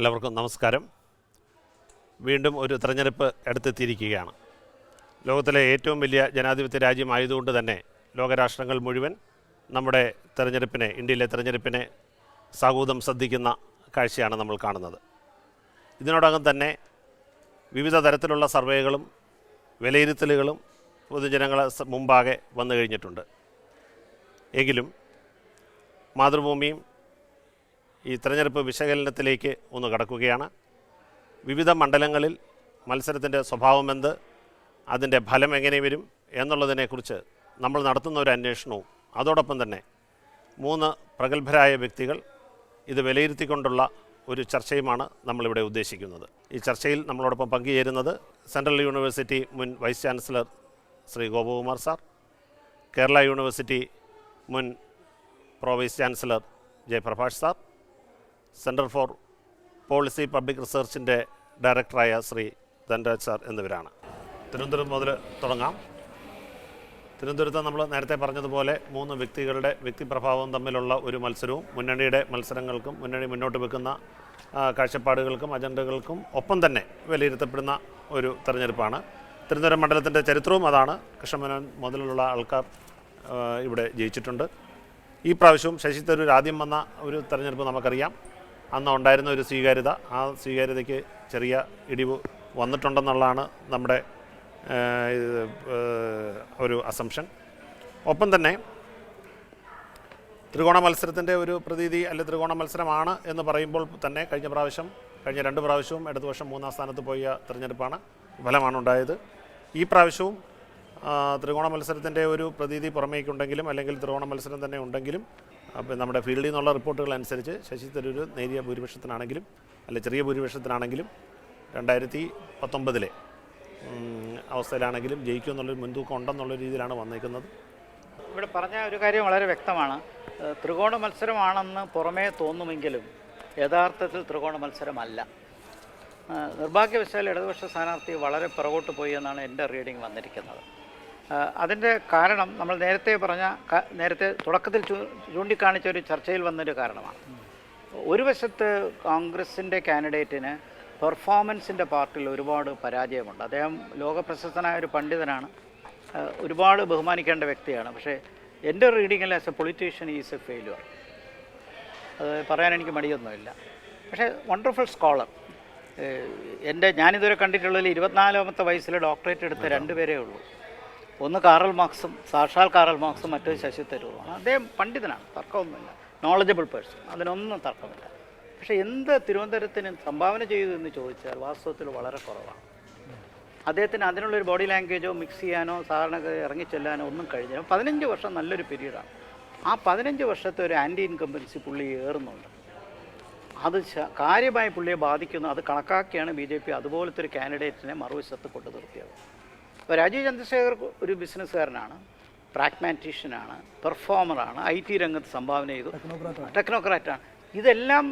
എല്ലാവർക്കും നമസ്കാരം. വീണ്ടും ഒരു തെരഞ്ഞെടുപ്പ് അടുത്തെത്തിയിരിക്കുകയാണ്. ലോകത്തിലെ ഏറ്റവും വലിയ ജനാധിപത്യ രാജ്യമായതുകൊണ്ട് തന്നെ ലോകരാഷ്ട്രങ്ങൾ മുഴുവൻ നമ്മുടെ തെരഞ്ഞെടുപ്പിനെ ഇന്ത്യയിലെ തെരഞ്ഞെടുപ്പിനെ സാഹൂതം ശ്രദ്ധിക്കുന്ന കാഴ്ചയാണ് നമ്മൾ കാണുന്നത്. ഇതിനോടകം തന്നെ വിവിധ തരത്തിലുള്ള സർവേകളും വിലയിരുത്തലുകളും പൊതുജനങ്ങളെ മുമ്പാകെ വന്നു കഴിഞ്ഞിട്ടുണ്ട്. എങ്കിലും മാതൃഭൂമിയും ഈ തെരഞ്ഞെടുപ്പ് വിശകലനത്തിലേക്ക് ഒന്ന് കടക്കുകയാണ്. വിവിധ മണ്ഡലങ്ങളിൽ മത്സരത്തിന്റെ സ്വഭാവമെന്ത് അതിന്റെ ഫലം എങ്ങനെ വരും എന്നുള്ളതിനെക്കുറിച്ച് നമ്മൾ നടത്തുന്ന ഒരു അന്വേഷണവും അതോടൊപ്പം തന്നെ മൂന്ന് പ്രഗത്ഭരായ വ്യക്തികൾ ഇത് വിലയിരുത്തിക്കൊണ്ടുള്ള ഒരു ചർച്ചയുമാണ് നമ്മളിവിടെ ഉദ്ദേശിക്കുന്നത്. ഈ ചർച്ചയിൽ നമ്മളോടൊപ്പം പങ്കുചേരുന്നത് സെൻട്രൽ യൂണിവേഴ്സിറ്റി മുൻ vice chancellor Shri Gopakumar sir Kerala university മുൻ pro vice chancellor Jayaprabhash sir centre for policy public റിസർച്ചിന്റെ ഡയറക്ടറായ ശ്രീ ധൻരാജ് സാർ എന്നിവരാണ്. തിരുവനന്തപുരം മുതൽ തുടങ്ങാം. തിരുവനന്തപുരത്ത് നമ്മൾ നേരത്തെ പറഞ്ഞതുപോലെ മൂന്ന് വ്യക്തികളുടെ വ്യക്തിപ്രഭാവം തമ്മിലുള്ള ഒരു മത്സരവും മുന്നണിയുടെ മത്സരങ്ങൾക്കും മുന്നണി മുന്നോട്ട് വെക്കുന്ന കാഴ്ചപ്പാടുകൾക്കും അജണ്ടകൾക്കും ഒപ്പം തന്നെ വിലയിരുത്തപ്പെടുന്ന ഒരു തെരഞ്ഞെടുപ്പാണ്. തിരുവനന്തപുരം മണ്ഡലത്തിന്റെ ചരിത്രവും അതാണ്. കൃഷ്ണമേനോൻ മുതലുള്ള ആൾക്കാർ ഇവിടെ ജയിച്ചിട്ടുണ്ട്. ഈ പ്രാവശ്യവും ശശി തരൂർ ആദ്യം വന്ന ഒരു തെരഞ്ഞെടുപ്പ് നമുക്കറിയാം. അന്ന് ഉണ്ടായിരുന്ന ഒരു സ്വീകാര്യത ആ സ്വീകാര്യതയ്ക്ക് ചെറിയ ഇടിവ് വന്നിട്ടുണ്ടെന്നുള്ളതാണ് നമ്മുടെ ഒരു അസംഷൻ ഒപ്പം തന്നെ ത്രികോണ മത്സരത്തിന്റെ ഒരു പ്രതീതി അല്ലെ ത്രികോണ മത്സരമാണ് എന്ന് പറയുമ്പോൾ തന്നെ കഴിഞ്ഞ പ്രാവശ്യം കഴിഞ്ഞ രണ്ട് പ്രാവശ്യവും അടുത്ത വർഷം മൂന്നാം സ്ഥാനത്ത് പോയ തിരഞ്ഞെടുപ്പാണ് ഫലമാണ് ഉണ്ടായത് ഈ പ്രാവശ്യവും ത്രികോണ മത്സരത്തിന്റെ ഒരു പ്രതീതി പുറമേക്കുണ്ടെങ്കിലും അല്ലെങ്കിൽ ത്രികോണ മത്സരം തന്നെ ഉണ്ടെങ്കിലും അപ്പോൾ നമ്മുടെ ഫീൽഡിൽ നിന്നുള്ള റിപ്പോർട്ടുകൾ അനുസരിച്ച് ശശി തരൂർ നേരിയ ഭൂരിപക്ഷത്തിനാണെങ്കിലും അല്ല ചെറിയ ഭൂരിപക്ഷത്തിനാണെങ്കിലും രണ്ടായിരത്തി പത്തൊമ്പതിലെ അവസ്ഥയിലാണെങ്കിലും ജയിക്കും എന്നുള്ളൊരു മുൻതൂക്കം ഉണ്ടെന്നുള്ള രീതിയിലാണ് വന്നേക്കുന്നത്. ഇവിടെ പറഞ്ഞ ഒരു കാര്യം വളരെ വ്യക്തമാണ്. ത്രികോണ മത്സരമാണെന്ന് പുറമേ തോന്നുമെങ്കിലും യഥാർത്ഥത്തിൽ ത്രികോണ മത്സരമല്ല. നിർഭാഗ്യവശാൽ ഇടതുപക്ഷ സ്ഥാനാർത്ഥി വളരെ പുറകോട്ട് പോയി എന്നാണ് എന്റെ റീഡിംഗ് വന്നിരിക്കുന്നത്. അതിന്റെ കാരണം നമ്മൾ നേരത്തെ പറഞ്ഞ നേരത്തെ തുടക്കത്തിൽ ചൂണ്ടിക്കാണിച്ച ഒരു ചർച്ചയിൽ വന്നൊരു കാരണമാണ്. ഒരു വശത്ത് കോൺഗ്രസിന്റെ കാൻഡിഡേറ്റിന് പെർഫോമൻസിന്റെ പാർട്ടിൽ ഒരുപാട് പരാജയമുണ്ട്. അദ്ദേഹം ലോകപ്രശസ്തനായ ഒരു പണ്ഡിതനാണ്. ഒരുപാട് ബഹുമാനിക്കേണ്ട വ്യക്തിയാണ്. പക്ഷേ എന്റെ റീഡിങ്ങിൽ as a politician is a failure അത് പറയാൻ എനിക്ക് മടിയൊന്നുമില്ല. പക്ഷേ വണ്ടർഫുൾ സ്കോളർ എന്റെ ഞാനിതുവരെ കണ്ടിട്ടുള്ളതിൽ ഇരുപത്തിനാലാമത്തെ വയസ്സിൽ ഡോക്ടറേറ്റ് എടുത്ത രണ്ടുപേരേ ഉള്ളൂ. ഒന്ന് കാറൽ മാർക്സും സാക്ഷാൽ കാറൽ മാർക്സും മറ്റൊരു ശശി തരൂറുമാണ്. അദ്ദേഹം പണ്ഡിതനാണ് തർക്കമൊന്നുമില്ല. നോളജബിൾ പേഴ്സൺ അതിനൊന്നും തർക്കമില്ല. പക്ഷേ എന്ത് തിരുവനന്തപുരത്തിന് സംഭാവന ചെയ്തു എന്ന് ചോദിച്ചാൽ വാസ്തവത്തിൽ വളരെ കുറവാണ്. അദ്ദേഹത്തിന് അതിനുള്ളൊരു ബോഡി ലാംഗ്വേജോ മിക്സ് ചെയ്യാനോ സാധാരണ ഇറങ്ങിച്ചെല്ലാനോ ഒന്നും കഴിഞ്ഞില്ല. പതിനഞ്ച് വർഷം നല്ലൊരു പീരീഡാണ് ആ പതിനഞ്ച് വർഷത്തെ ഒരു ആന്റി ഇൻകംബൻസി പുള്ളി ഏറുന്നുണ്ട്. അത് കാര്യമായി പുള്ളിയെ ബാധിക്കുന്നു. അത് കണക്കാക്കിയാണ് ബി ജെ പി അതുപോലത്തെ ഒരു കാൻഡിഡേറ്റിനെ മറുവശത്ത് കൊണ്ടു നിർത്തിയത് അപ്പോൾ രാജീവ് ചന്ദ്രശേഖർ ഒരു ബിസിനസ്സുകാരനാണ് പ്രാഗ്മാറ്റീഷ്യനാണ് പെർഫോമറാണ് ഐ ടി രംഗത്ത് സംഭാവന ചെയ്തു ടെക്നോക്രാറ്റാണ്. ഇതെല്ലാം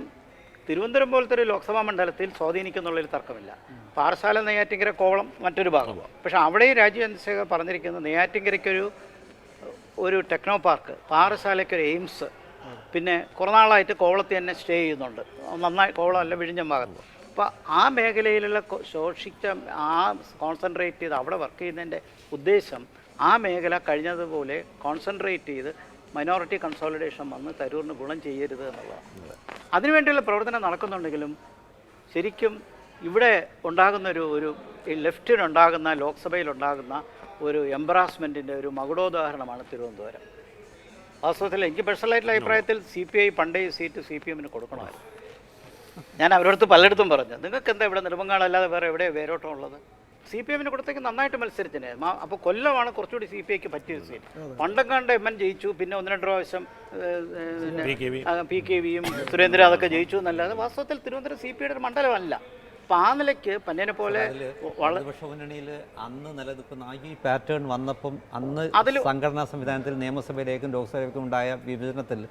തിരുവനന്തപുരം പോലത്തെ ഒരു ലോക്സഭാ മണ്ഡലത്തിൽ സ്വാധീനിക്കുന്നുള്ളൊരു തർക്കമില്ല. പാറശാല നെയ്യാറ്റിങ്കര കോവളം മറ്റൊരു ഭാഗം. പക്ഷേ അവിടെയും രാജീവ് ചന്ദ്രശേഖർ പറഞ്ഞിരിക്കുന്നത് നെയ്യാറ്റിങ്കരയ്ക്കൊരു ഒരു ടെക്നോ പാർക്ക് പാറശാലയ്ക്കൊരു എയിംസ് പിന്നെ കുറേ നാളായിട്ട് കോവളത്തിൽ തന്നെ സ്റ്റേ ചെയ്യുന്നുണ്ട്. നന്നായി കോവളം അല്ല വിഴിഞ്ഞം ഭാഗത്ത്. അപ്പോൾ ആ മേഖലയിലുള്ള ശോഷിച്ച ആ കോൺസെൻട്രേറ്റ് ചെയ്ത് അവിടെ വർക്ക് ചെയ്യുന്നതിന്റെ ഉദ്ദേശം ആ മേഖല കഴിഞ്ഞതുപോലെ കോൺസെൻട്രേറ്റ് ചെയ്ത് മൈനോറിറ്റി കൺസോളിഡേഷൻ വന്ന് തരൂറിന് ഗുണം ചെയ്യരുത് എന്നുള്ളതാണ്. അതിനുവേണ്ടിയുള്ള പ്രവർത്തനം നടക്കുന്നുണ്ടെങ്കിലും ശരിക്കും ഇവിടെ ഉണ്ടാകുന്ന ഒരു ഒരു ലെഫ്റ്റിനുണ്ടാകുന്ന ലോക്സഭയിലുണ്ടാകുന്ന ഒരു എംബ്രാസ്മെന്റിന്റെ ഒരു മകുടോദാഹരണമാണ് തിരുവനന്തപുരം. വാസ്തവത്തിൽ എനിക്ക് പേഴ്സണലായിട്ടുള്ള അഭിപ്രായത്തിൽ സി പി ഐ പണ്ടേ സീറ്റ് സി പി എമ്മിന് കൊടുക്കണമായിരുന്നു. ഞാൻ അവരടുത്ത് പലയിടത്തും പറഞ്ഞു. നിങ്ങൾക്ക് എന്താ ഇവിടെ നെടുമങ്ങാടല്ലാതെ വേറെ എവിടെയാണ് വേരോട്ടം ഉള്ളത്? സി പി എമ്മിന് കൊടുത്തേക്ക് നന്നായിട്ട് മത്സരിച്ചിനെ. അപ്പോൾ കൊല്ലമാണ് കുറച്ചുകൂടി സി പി ഐക്ക് പറ്റിയ സീറ്റ് പണ്ടങ്ങാണ്ട് എം എൻ ജയിച്ചു പിന്നെ ഒന്ന് രണ്ട് പ്രാവശ്യം പി കെ വിയും സുരേന്ദ്രൻ അതൊക്കെ ജയിച്ചു എന്നല്ലാതെ വാസ്തവത്തിൽ തിരുവനന്തപുരം സി പി ഐയുടെ ഒരു മണ്ഡലമല്ല. അപ്പം ആ നിലയ്ക്ക് പന്നേനെ പോലെ മുന്നണിയിൽ അന്ന് നിലനിൽക്കുന്ന ആ ഈ പാറ്റേൺ വന്നപ്പം അന്ന് സംഘടനാ സംവിധാനത്തിൽ നിയമസഭയിലേക്കും ലോക്സഭയിലേക്കും ഉണ്ടായ വിഭജനത്തിൽ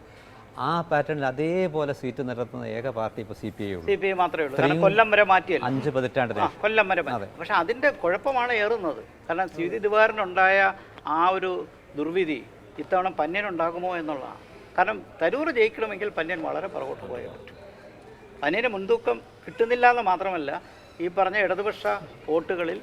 ആ പാറ്റേണിൽ അതേപോലെ സീറ്റ് നിരത്തുന്ന ഏക പാർട്ടി ഇപ്പോൾ C P I C P I മാത്രമേ ഉള്ളൂ. കാരണം കൊല്ലം വരെ മാറ്റിയല്ല? അഞ്ച് പതിറ്റാണ്ട് ആ കൊല്ലം വരെ മാറ്റി. പക്ഷെ അതിന്റെ കുഴപ്പമാണ് ഏറുന്നത്. കാരണം സ്ഥിതി ദിവാറിനുണ്ടായ ആ ഒരു ദുർവിധി ഇത്തവണ പന്യനുണ്ടാകുമോ എന്നുള്ളതാണ്. കാരണം തരൂർ ജയിക്കണമെങ്കിൽ പന്യൻ വളരെ പുറകോട്ട് പോയേ പറ്റും. പന്യന് മുൻതൂക്കം കിട്ടുന്നില്ല എന്ന് മാത്രമല്ല ഈ പറഞ്ഞ ഇടതുപക്ഷ വോട്ടുകളിൽ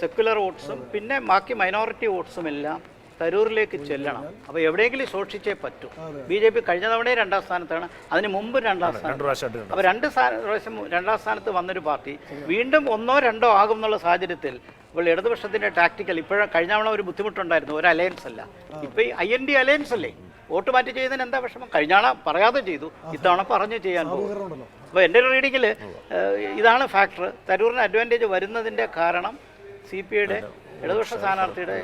സെക്യുലർ വോട്ട്സും പിന്നെ ബാക്കി മൈനോറിറ്റി വോട്ട്സും എല്ലാം തരൂരിലേക്ക് ചെല്ലണം. അപ്പോൾ എവിടെയെങ്കിലും സൂക്ഷിച്ചേ പറ്റൂ. ബി ജെ പി കഴിഞ്ഞ തവണയും രണ്ടാം സ്ഥാനത്താണ്. അതിന് മുമ്പ് രണ്ടാം സ്ഥാനത്ത്. സ്ഥാനം അപ്പൊ അപ്പോൾ രണ്ട് പ്രാവശ്യം രണ്ടാം സ്ഥാനത്ത് വന്നൊരു പാർട്ടി. വീണ്ടും ഒന്നോ രണ്ടോ ആകും എന്നുള്ള സാഹചര്യത്തിൽ ഇപ്പോൾ ഇടതുപക്ഷത്തിന്റെ ടാക്ടിക്കൽ ഇപ്പോഴും കഴിഞ്ഞ തവണ ഒരു ബുദ്ധിമുട്ടുണ്ടായിരുന്നു. ഒരു അലയൻസ് അല്ല. ഇപ്പൊ ഈ ഐ എൻ ഡി അലയൻസ് അല്ലേ? വോട്ട് മാറ്റി ചെയ്യുന്നതിന് എന്താ വിഷമം? കഴിഞ്ഞ തവണ പറയാതെ ചെയ്തു. ഇത്തവണ പറഞ്ഞു ചെയ്യാൻ പോകും അപ്പോൾ എന്റെ ഒരു റീഡിങ്ങിൽ ഇതാണ് ഫാക്ടർ തരൂറിന് അഡ്വാന്റേജ് വരുന്നതിന്റെ കാരണം സി പി ഐയുടെ ഇടതുപക്ഷ സ്ഥാനാർത്ഥിയുടെ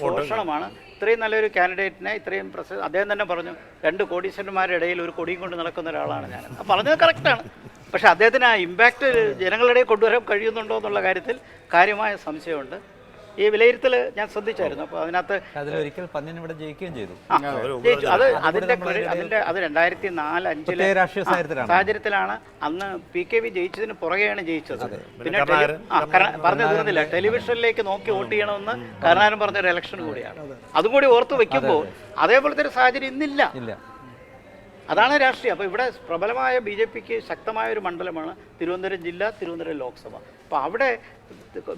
ശോഷണമാണ്. ഇത്രയും നല്ലൊരു കാൻഡിഡേറ്റിനെ ഇത്രയും പ്രസ അദ്ദേഹം തന്നെ പറഞ്ഞു രണ്ട് കോടീശ്വരന്മാരുടെ ഇടയിൽ ഒരു കൊടിയും കൊണ്ട് നടക്കുന്ന ഒരാളാണ് ഞാൻ. പറഞ്ഞത് കറക്റ്റാണ് പക്ഷേ അദ്ദേഹത്തിന് ആ ഇമ്പാക്റ്റ് ജനങ്ങളുടെ കൊണ്ടുവരാൻ കഴിയുന്നുണ്ടോ എന്നുള്ള കാര്യത്തിൽ കാര്യമായ സംശയമുണ്ട്. ഈ വിലയിരുത്തൽ ഞാൻ ശ്രദ്ധിച്ചായിരുന്നു. അപ്പോൾ അതിനകത്ത് അതിലൊരിക്കൽ പന്നിൻ ഇവിടെ ജയിക്കുകയും ചെയ്തു. ജയിച്ചു. അത് അതിന്റെ അതിന്റെ അത് രണ്ടായിരത്തി നാല് അഞ്ചിലെ രാഷ്ട്രീയ സാഹചര്യത്തിലാണ്. അന്ന് പി കെ വി ജയിച്ചതിന് പുറകെയാണ് ജയിച്ചത്. പിന്നെ പറഞ്ഞു തീർന്നില്ല ടെലിവിഷനിലേക്ക് നോക്കി വോട്ട് ചെയ്യണമെന്ന് കരുണാകരൻ പറഞ്ഞ ഒരു ഇലക്ഷൻ കൂടിയാണ്. അതും. കൂടി ഓർത്ത് വെക്കുമ്പോൾ അതേപോലത്തെ ഒരു സാഹചര്യം ഇന്നില്ല. അതാണ് രാഷ്ട്രീയം. അപ്പോൾ ഇവിടെ പ്രബലമായ ബി ജെ പിക്ക് ശക്തമായ ഒരു മണ്ഡലമാണ് തിരുവനന്തപുരം ജില്ല തിരുവനന്തപുരം ലോക്സഭ. അപ്പോൾ അവിടെ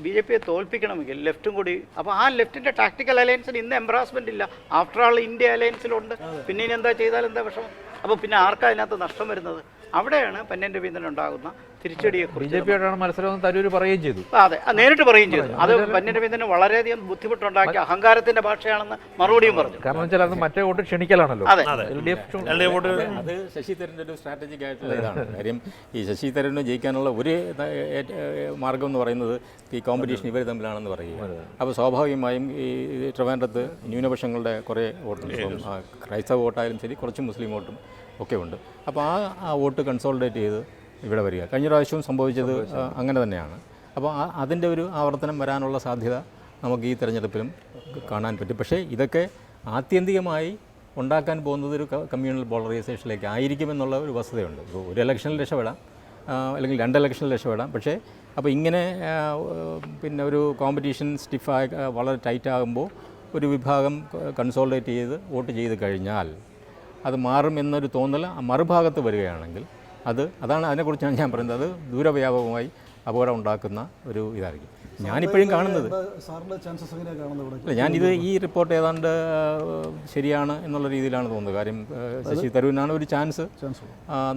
ബി ജെ പിയെ തോൽപ്പിക്കണമെങ്കിൽ ലെഫ്റ്റും കൂടി അപ്പോൾ ആ ലെഫ്റ്റിന്റെ ടാക്ടിക്കൽ അലയൻസിന് ഇന്ന് എംബ്രാസ്മെന്റ് ഇല്ല. ആഫ്റ്റർ ആൾ ഇന്ത്യ അലയൻസിലുണ്ട് പിന്നെ ഇനി എന്താ ചെയ്താൽ എന്താ വിഷമം? അപ്പോൾ പിന്നെ ആർക്കാ അതിനകത്ത് നഷ്ടം വരുന്നത്? അവിടെയാണ് പന്നൻ രവീന്ദ്രൻ ഉണ്ടാകുന്ന ബി തിരിച്ചടിയെക്കുറിച്ച് ജെ പിയോടാണ് മത്സരം പറയുകയും ചെയ്തു. അതെ. നേരിട്ട് പറയുകയും ചെയ്തു. അത് പന്നൻ രവീന്ദ്രന് വളരെയധികം ബുദ്ധിമുട്ടുണ്ടാക്കിയ അഹങ്കാരത്തിന്റെ ഭാഷയാണെന്ന് മറുപടിയും പറഞ്ഞു. കാരണം വെച്ചാൽ അത് മറ്റേ വോട്ട് ക്ഷണിക്കലാണല്ലോ. അതെ. ശശി തരൂരിന്റെ ഒരു സ്ട്രാറ്റജിക് ആയിട്ടുള്ള ഇതാണ്. കാര്യം ഈ ശശി തരൂരിന് ജയിക്കാനുള്ള ഒരു മാർഗം എന്ന് പറയുന്നത് ഈ കോമ്പറ്റീഷൻ ഇവർ തമ്മിലാണെന്ന് പറയുക. അപ്പോൾ സ്വാഭാവികമായും ഈ ഈ ട്രിവാൻഡ്രത്ത് ന്യൂനപക്ഷങ്ങളുടെ കുറേ വോട്ടുണ്ട്. ക്രൈസ്തവ വോട്ടായാലും ശരി കുറച്ച് മുസ്ലിം വോട്ടും ഒക്കെ ഉണ്ട്. അപ്പോൾ ആ ആ വോട്ട് കൺസോൾഡേറ്റ് ചെയ്ത് ഇവിടെ വരിക. കഴിഞ്ഞ പ്രാവശ്യവും സംഭവിച്ചത് അങ്ങനെ തന്നെയാണ്. അപ്പോൾ അതിന്റെ ഒരു ആവർത്തനം വരാനുള്ള സാധ്യത നമുക്ക് ഈ തിരഞ്ഞെടുപ്പിലും കാണാൻ പറ്റും. പക്ഷേ ഇതൊക്കെ ആത്യന്തികമായി ഉണ്ടാക്കാൻ പോകുന്നത് ഒരു കമ്മ്യൂണൽ പോളറൈസേഷനിലേക്ക് ആയിരിക്കുമെന്നുള്ള ഒരു വസ്തുതയുണ്ട്. ഇപ്പോൾ ഒരു ഇലക്ഷനിൽ രക്ഷപ്പെടാം അല്ലെങ്കിൽ രണ്ട് ഇലക്ഷനിൽ രക്ഷപ്പെടാം. പക്ഷേ അപ്പോൾ ഇങ്ങനെ പിന്നെ ഒരു കോമ്പറ്റീഷൻ സ്റ്റിഫായി വളരെ ടൈറ്റ് ആകുമ്പോൾ ഒരു വിഭാഗം കൺസോൾഡേറ്റ് ചെയ്ത് വോട്ട് ചെയ്ത് കഴിഞ്ഞാൽ അത് മാറും എന്നൊരു തോന്നൽ മറുഭാഗത്ത് വരികയാണെങ്കിൽ അത് അതാണ് അതിനെക്കുറിച്ചാണ് ഞാൻ പറയുന്നത്. അത് ദൂരവ്യാപകമായി അപകടം ഉണ്ടാക്കുന്ന ഒരു ഇതായിരിക്കും. ഞാനിപ്പോഴും കാണുന്നത്. അല്ല ഞാനിത് ഈ റിപ്പോർട്ട് ഏതാണ്ട് ശരിയാണ് എന്നുള്ള രീതിയിലാണ് തോന്നുന്നത്. കാര്യം ശശി തരൂരിനാണ് ഒരു ചാൻസ്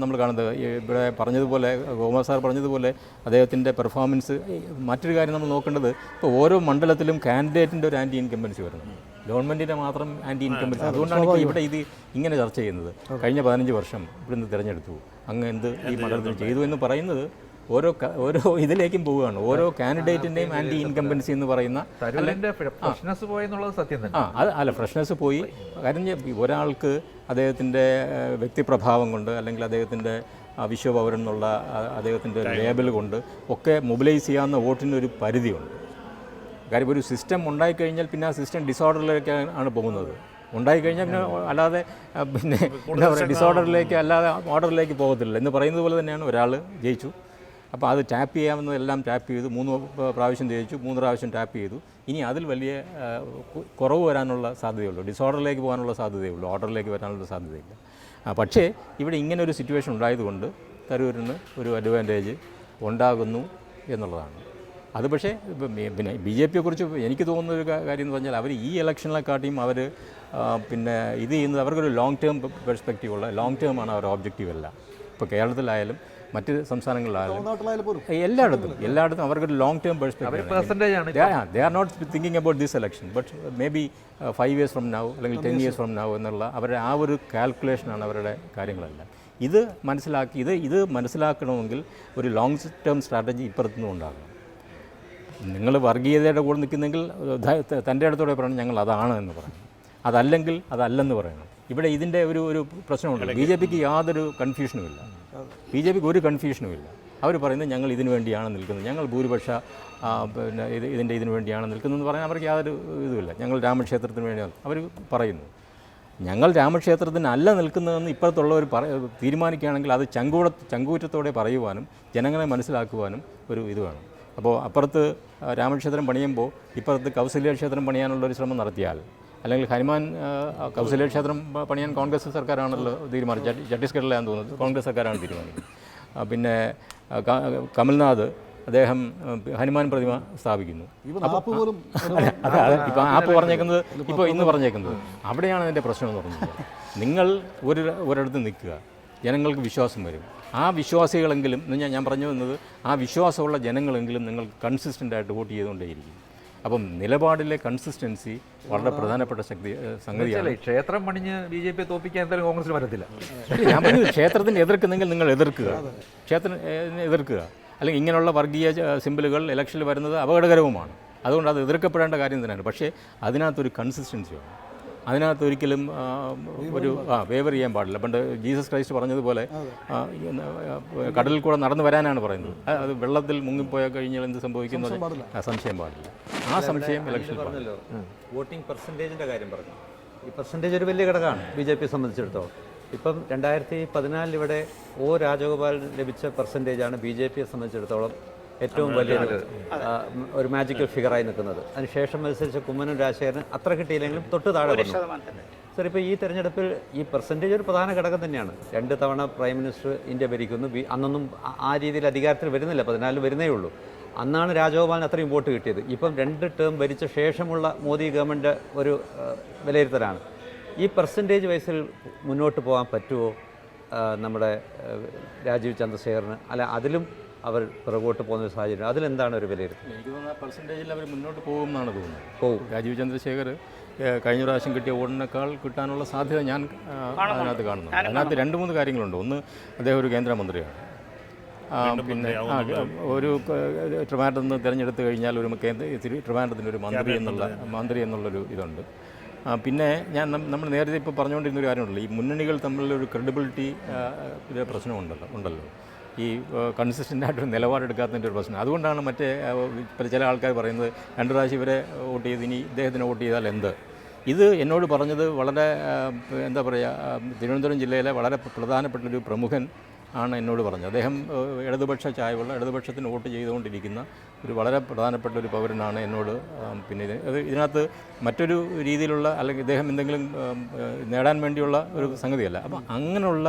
നമ്മൾ കാണുന്നത്. ഇവിടെ പറഞ്ഞതുപോലെ ഗോകുമാർ സാർ പറഞ്ഞതുപോലെ അദ്ദേഹത്തിന്റെ പെർഫോമൻസ് മറ്റൊരു കാര്യം നമ്മൾ നോക്കേണ്ടത് ഇപ്പോൾ ഓരോ മണ്ഡലത്തിലും കാൻഡിഡേറ്റിന്റെ ഒരു ആന്റി ഇൻകമ്പൻസി വരുന്നു ഗവൺമെന്റിന്റെ മാത്രം ആന്റി ഇൻകമ്പൻസി അതുകൊണ്ടാണ് ഇപ്പോൾ ഇവിടെ ഇത് ഇങ്ങനെ ചർച്ച ചെയ്യുന്നത്. കഴിഞ്ഞ പതിനഞ്ച് വർഷം ഇവിടുന്ന് തിരഞ്ഞെടുത്തു. അങ്ങ് എന്ത് ഈ മണ്ഡലത്തിൽ ചെയ്തു എന്ന് പറയുന്നത് ഓരോ ഓരോ ഇതിലേക്കും പോവുകയാണ്. ഓരോ കാൻഡിഡേറ്റിന്റെയും ആന്റി ഇൻകമ്പൻസി എന്ന് പറയുന്ന ഫ്രഷ്നെസ് പോയെന്നുള്ളത് സത്യം തന്നെ. ആ അത് അല്ല ഫ്രഷ്നെസ് പോയി. കാര്യം ഒരാൾക്ക് അദ്ദേഹത്തിന്റെ വ്യക്തിപ്രഭാവം കൊണ്ട് അല്ലെങ്കിൽ അദ്ദേഹത്തിന്റെ വിശ്വപൗരൻ എന്നുള്ള അദ്ദേഹത്തിന്റെ അദ്ദേഹത്തിന്റെ ലേബൽ കൊണ്ട് ഒക്കെ മൊബിലൈസ് ചെയ്യാവുന്ന വോട്ടിനൊരു പരിധിയുണ്ട്. കാര്യം ഒരു സിസ്റ്റം ഉണ്ടായിക്കഴിഞ്ഞാൽ പിന്നെ ആ സിസ്റ്റം ഡിസോർഡറിലേക്ക് ആണ് പോകുന്നത്. ഉണ്ടായിക്കഴിഞ്ഞാൽ പിന്നെ അല്ലാതെ പിന്നെ എന്താ പറയുക ഡിസോർഡറിലേക്ക് അല്ലാതെ ഓർഡറിലേക്ക് പോകത്തില്ല. എന്ന് പറയുന്നത് പോലെ തന്നെയാണ് ഒരാൾ ജയിച്ചു. അപ്പോൾ അത് ടാപ്പ് ചെയ്യാവുന്നതെല്ലാം ടാപ്പ് ചെയ്തു. മൂന്ന് പ്രാവശ്യം ജയിച്ചു മൂന്ന് പ്രാവശ്യം ടാപ്പ് ചെയ്തു. ഇനി അതിൽ വലിയ കുറവ് വരാനുള്ള സാധ്യതയുള്ളൂ. ഡിസോർഡറിലേക്ക് പോകാനുള്ള സാധ്യതയുള്ളൂ. ഓർഡറിലേക്ക് വരാനുള്ള സാധ്യതയില്ല. പക്ഷേ ഇവിടെ ഇങ്ങനെ ഒരു സിറ്റുവേഷൻ ഉണ്ടായതുകൊണ്ട് തരൂരിന് ഒരു അഡ്വാന്റേജ് ഉണ്ടാകുന്നു എന്നുള്ളതാണ്. അത് പക്ഷേ ഇപ്പം പിന്നെ ബി ജെ പിയെക്കുറിച്ച് എനിക്ക് തോന്നുന്ന ഒരു കാര്യം എന്ന് പറഞ്ഞാൽ അവർ ഈ ഇലക്ഷനെക്കാട്ടിയും അവർ പിന്നെ ഇത് ചെയ്യുന്നത് അവർക്കൊരു ലോങ് ടേം പെർസ്പെക്റ്റീവ് ഉള്ള ലോങ് ടേം ആണ് അവരുടെ ഒബ്ജക്റ്റീവ് അല്ല. ഇപ്പോൾ കേരളത്തിലായാലും മറ്റ് സംസ്ഥാനങ്ങളിലായാലും എല്ലായിടത്തും എല്ലായിടത്തും അവർക്കൊരു long term perspective they are not thinking about this election but may be five years from now അല്ലെങ്കിൽ ടെൻ ഇയേഴ്സ് ഫ്രം നാവ് എന്നുള്ള അവരുടെ ആ ഒരു കാൽക്കുലേഷനാണ് അവരുടെ കാര്യങ്ങളെല്ലാം. ഇത് മനസ്സിലാക്കി ഇത് ഇത് മനസ്സിലാക്കണമെങ്കിൽ ഒരു ലോങ് ടേം സ്ട്രാറ്റജി ഇപ്പുറത്തുനിന്നും ഉണ്ടാകണം. നിങ്ങൾ വർഗീയതയുടെ കൂടെ നിൽക്കുന്നെങ്കിൽ തന്റെ അടുത്തോടെ പറയണം ഞങ്ങൾ അതാണ് എന്ന് പറയണം. അതല്ലെങ്കിൽ അതല്ലെന്ന് പറയണം. ഇവിടെ ഇതിന്റെ ഒരു ഒരു പ്രശ്നമുണ്ട്. ബി ജെ പിക്ക് യാതൊരു കൺഫ്യൂഷനും ഇല്ല. ബി ജെ പിക്ക് ഒരു കൺഫ്യൂഷനും ഇല്ല. അവർ പറയുന്നത് ഞങ്ങൾ ഇതിനു വേണ്ടിയാണ് നിൽക്കുന്നത്. ഞങ്ങൾ ഭൂരിപക്ഷ പിന്നെ ഇത് ഇതിന്റെ ഇതിനു വേണ്ടിയാണ് നിൽക്കുന്നതെന്ന് പറഞ്ഞാൽ അവർക്ക് യാതൊരു ഇതുമില്ല. ഞങ്ങൾ രാമക്ഷേത്രത്തിന് വേണ്ടിയാണ്. അവർ പറയുന്നു. ഞങ്ങൾ രാമക്ഷേത്രത്തിന് അല്ല നിൽക്കുന്നതെന്ന് ഇപ്പോഴത്തുള്ളവർ പറ തീരുമാനിക്കുകയാണെങ്കിൽ അത് ചങ്കൂട ചങ്കൂറ്റത്തോടെ പറയുവാനും ജനങ്ങളെ മനസ്സിലാക്കുവാനും ഒരു ഇത് വേണം. അപ്പോൾ അപ്പുറത്ത് രാമക്ഷേത്രം പണിയുമ്പോൾ ഇപ്പുറത്ത് കൗസല്യ ക്ഷേത്രം പണിയാനുള്ള ഒരു ശ്രമം നടത്തിയാൽ അല്ലെങ്കിൽ ഹനുമാൻ കൗസല്യ ക്ഷേത്രം പണിയാൻ കോൺഗ്രസ് സർക്കാരാണല്ലോ തീരുമാനിച്ചത് ഛത്തീസ്ഗഡിലാണെന്ന് തോന്നുന്നത് കോൺഗ്രസ് സർക്കാരാണ് തീരുമാനിക്കുന്നത് പിന്നെ കമൽനാഥ് അദ്ദേഹം ഹനുമാൻ പ്രതിമ സ്ഥാപിക്കുന്നു. ഇപ്പം ആപ്പ് പറഞ്ഞേക്കുന്നത് ഇപ്പോൾ ഇന്ന് പറഞ്ഞേക്കുന്നത് അവിടെയാണ് അതിന്റെ പ്രശ്നം എന്ന് പറഞ്ഞത്. നിങ്ങൾ ഒരു ഒരിടത്ത് നിൽക്കുക ജനങ്ങൾക്ക് വിശ്വാസം വരും. ആ വിശ്വാസികളെങ്കിലും ഞാൻ ഞാൻ പറഞ്ഞു വന്നത് ആ വിശ്വാസമുള്ള ജനങ്ങളെങ്കിലും നിങ്ങൾ കൺസിസ്റ്റന്റ് ആയിട്ട് വോട്ട് ചെയ്തുകൊണ്ടേയിരിക്കും. അപ്പം നിലപാടിലെ കൺസിസ്റ്റൻസി വളരെ പ്രധാനപ്പെട്ട ശക്തി സംഗതിയാണ്. ക്ഷേത്രം പണിഞ്ഞ് ബി ജെ പി തോപ്പിക്കാൻ എന്തായാലും കോൺഗ്രസിന് പറ്റത്തില്ല. ഞാൻ പറഞ്ഞു ക്ഷേത്രത്തിന് എതിർക്കുന്നെങ്കിൽ നിങ്ങൾ എതിർക്കുക. ക്ഷേത്രം എതിർക്കുക. അല്ലെങ്കിൽ ഇങ്ങനെയുള്ള വർഗീയ സിമ്പിളുകൾ ഇലക്ഷനിൽ വരുന്നത് അപകടകരവുമാണ്. അതുകൊണ്ട് അത് എതിർക്കപ്പെടേണ്ട കാര്യം തന്നെയാണ്. പക്ഷേ അതിനകത്തൊരു കൺസിസ്റ്റൻസി വേണം. അതിനകത്ത് ഒരിക്കലും ഒരു ആ വേവർ ചെയ്യാൻ പാടില്ല. പണ്ട് ജീസസ് ക്രൈസ്റ്റ് പറഞ്ഞതുപോലെ കടലിൽ കൂടെ നടന്നു വരാനാണ് പറയുന്നത്. അത് വെള്ളത്തിൽ മുങ്ങിപ്പോയാൽ കഴിഞ്ഞാൽ എന്ത് സംഭവിക്കുന്നത് ആ, സംശയം പാടില്ല. ആ സംശയം ഇലക്ഷൻ പറഞ്ഞല്ലോ. വോട്ടിംഗ് പെർസെന്റേജിന്റെ കാര്യം പറഞ്ഞു. ഈ പെർസെന്റേജ് ഒരു വലിയ ഘടകമാണ് ബി ജെ പിയെ സംബന്ധിച്ചിടത്തോളം. ഇപ്പം രണ്ടായിരത്തി പതിനാലിൽ ഇവിടെ ഒ രാജഗോപാൽ ലഭിച്ച പെർസെന്റേജാണ് ബി ജെ പിയെ സംബന്ധിച്ചിടത്തോളം ഏറ്റവും വലിയൊരു ആ, ഒരു മാജിക്കൽ ഫിഗറായി നിൽക്കുന്നത്. അതിനുശേഷം മത്സരിച്ച കുമ്മനും രാജശേഖരൻ അത്ര കിട്ടിയില്ലെങ്കിലും തൊട്ട് താഴെ സർ ഇപ്പോൾ ഈ തെരഞ്ഞെടുപ്പിൽ ഈ പെർസെന്റേജ് ഒരു പ്രധാന ഘടകം തന്നെയാണ്. രണ്ട് തവണ പ്രൈം മിനിസ്റ്റർ ഇന്ത്യ ഭരിക്കുന്നു. അന്നൊന്നും ആ- രീതിയിൽ അധികാരത്തിൽ വരുന്നില്ല. പതിനാലിൽ വരുന്നേ ഉള്ളൂ. അന്നാണ് രാജഗോപാലിന് അത്രയും വോട്ട് കിട്ടിയത്. ഇപ്പം രണ്ട് ടേം ഭരിച്ച ശേഷമുള്ള മോദി ഗവൺമെന്റ് ഒരു വിലയിരുത്തലാണ്. ഈ പെർസെന്റേജ് വൈസിൽ മുന്നോട്ട് പോകാൻ പറ്റുമോ നമ്മുടെ രാജീവ് ചന്ദ്രശേഖറിന് അല്ല അതിലും അവർ പിറകോട്ട് പോകുന്ന ഒരു സാഹചര്യം. അതിലെന്താണ് ഒരു വിലയിരുത്തൽ? എനിക്ക് തോന്നുന്നു ആ പെർസെന്റേജിൽ അവർ മുന്നോട്ട് പോകും എന്നാണ് തോന്നുന്നത്. പോകും. രാജീവ് ചന്ദ്രശേഖർ കഴിഞ്ഞ പ്രാവശ്യം കിട്ടിയ വോട്ടിനേക്കാൾ കിട്ടാനുള്ള സാധ്യത ഞാൻ അതിനകത്ത് കാണുന്നു അതിനകത്ത് രണ്ട് മൂന്ന് കാര്യങ്ങളുണ്ട്. ഒന്ന് അദ്ദേഹം ഒരു കേന്ദ്രമന്ത്രിയാണ്. പിന്നെ ഒരു ട്രിവാൻഡ്രത്ത് നിന്ന് തിരഞ്ഞെടുത്ത് കഴിഞ്ഞാൽ ഒരു കേന്ദ്ര ട്രിവാൻഡ്രത്തിന് ഒരു മന്ത്രി എന്നുള്ള മന്ത്രി എന്നുള്ളൊരു ഇതുണ്ട്. പിന്നെ ഞാൻ നമ്മൾ നേരത്തെ ഇപ്പോൾ പറഞ്ഞുകൊണ്ടിരുന്ന ഒരു കാര്യമുണ്ടല്ലോ. ഈ മുന്നണികൾ തമ്മിലുള്ള ഒരു ക്രെഡിബിലിറ്റി പ്രശ്നം ഉണ്ടല്ലോ ഉണ്ടല്ലോ. ഈ കൺസിസ്റ്റന്റ് ആയിട്ടൊരു നിലപാടെടുക്കാത്തതിന്റെ ഒരു പ്രശ്നം. അതുകൊണ്ടാണ് മറ്റേ ചില ആൾക്കാർ പറയുന്നത് രണ്ട് പ്രാവശ്യം ഇവരെ വോട്ട് ചെയ്ത് ഇനി ഇദ്ദേഹത്തിന് വോട്ട് ചെയ്താൽ എന്ത്? ഇത് എന്നോട് പറഞ്ഞത് വളരെ എന്താ പറയുക തിരുവനന്തപുരം ജില്ലയിലെ വളരെ പ്രധാനപ്പെട്ടൊരു പ്രമുഖൻ ആണ് എന്നോട് പറഞ്ഞത്. അദ്ദേഹം ഇടതുപക്ഷ ചായവുള്ള ഇടതുപക്ഷത്തിന് വോട്ട് ചെയ്തുകൊണ്ടിരിക്കുന്ന ഒരു വളരെ പ്രധാനപ്പെട്ട ഒരു പൗരനാണ് എന്നോട് പിന്നെ അത് ഇതിനകത്ത് മറ്റൊരു രീതിയിലുള്ള അല്ലെങ്കിൽ ഇദ്ദേഹം എന്തെങ്കിലും നേടാൻ വേണ്ടിയുള്ള ഒരു സംഗതിയല്ല. അപ്പം അങ്ങനെയുള്ള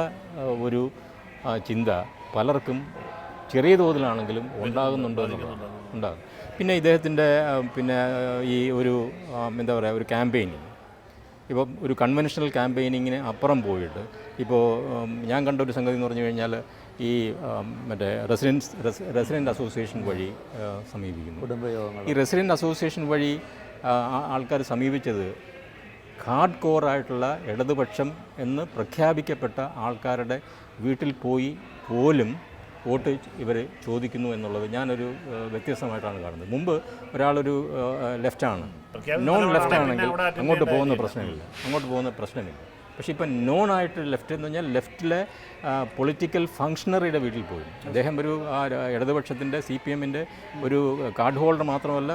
ഒരു ചിന്ത പലർക്കും ചെറിയ തോതിലാണെങ്കിലും ഉണ്ടാകുന്നുണ്ട് എന്നുള്ളതാണ്. ഉണ്ടാകും. പിന്നെ ഇദ്ദേഹത്തിന്റെ പിന്നെ ഈ ഒരു എന്താ പറയുക ഒരു ക്യാമ്പയിനിങ്. ഇപ്പം ഒരു കൺവെൻഷണൽ ക്യാമ്പയിനിങ്ങിന് അപ്പുറം പോയിട്ട് ഇപ്പോൾ ഞാൻ കണ്ട ഒരു സംഗതി എന്ന് പറഞ്ഞു കഴിഞ്ഞാൽ ഈ മറ്റേ റെസിഡൻസ് റെസിഡന്റ് അസോസിയേഷൻ വഴി സമീപിക്കുന്നു. ഈ റെസിഡന്റ് അസോസിയേഷൻ വഴി ആൾക്കാർ സമീപിച്ചത് ഹാർഡ് കോറായിട്ടുള്ള ഇടതുപക്ഷം എന്ന് പ്രഖ്യാപിക്കപ്പെട്ട ആൾക്കാരുടെ വീട്ടിൽ പോയി പോലും വോട്ട് ഇവർ ചോദിക്കുന്നു എന്നുള്ളത് ഞാനൊരു വ്യത്യസ്തമായിട്ടാണ് കാണുന്നത്. മുമ്പ് ഒരാളൊരു ലെഫ്റ്റാണ്. നോൺ ലെഫ്റ്റ് ആണെങ്കിൽ അങ്ങോട്ട് പോകുന്ന പ്രശ്നമില്ല. അങ്ങോട്ട് പോകുന്ന പ്രശ്നമില്ല. പക്ഷേ ഇപ്പം നോൺ ആയിട്ട് ലെഫ്റ്റ് എന്ന് പറഞ്ഞാൽ ലെഫ്റ്റിലെ പൊളിറ്റിക്കൽ ഫങ്ഷണറിയുടെ വീട്ടിൽ പോയി. അദ്ദേഹം ഒരു ഇടതുപക്ഷത്തിന്റെ സി പി എമ്മിന്റെ ഒരു കാർഡ് ഹോൾഡർ മാത്രമല്ല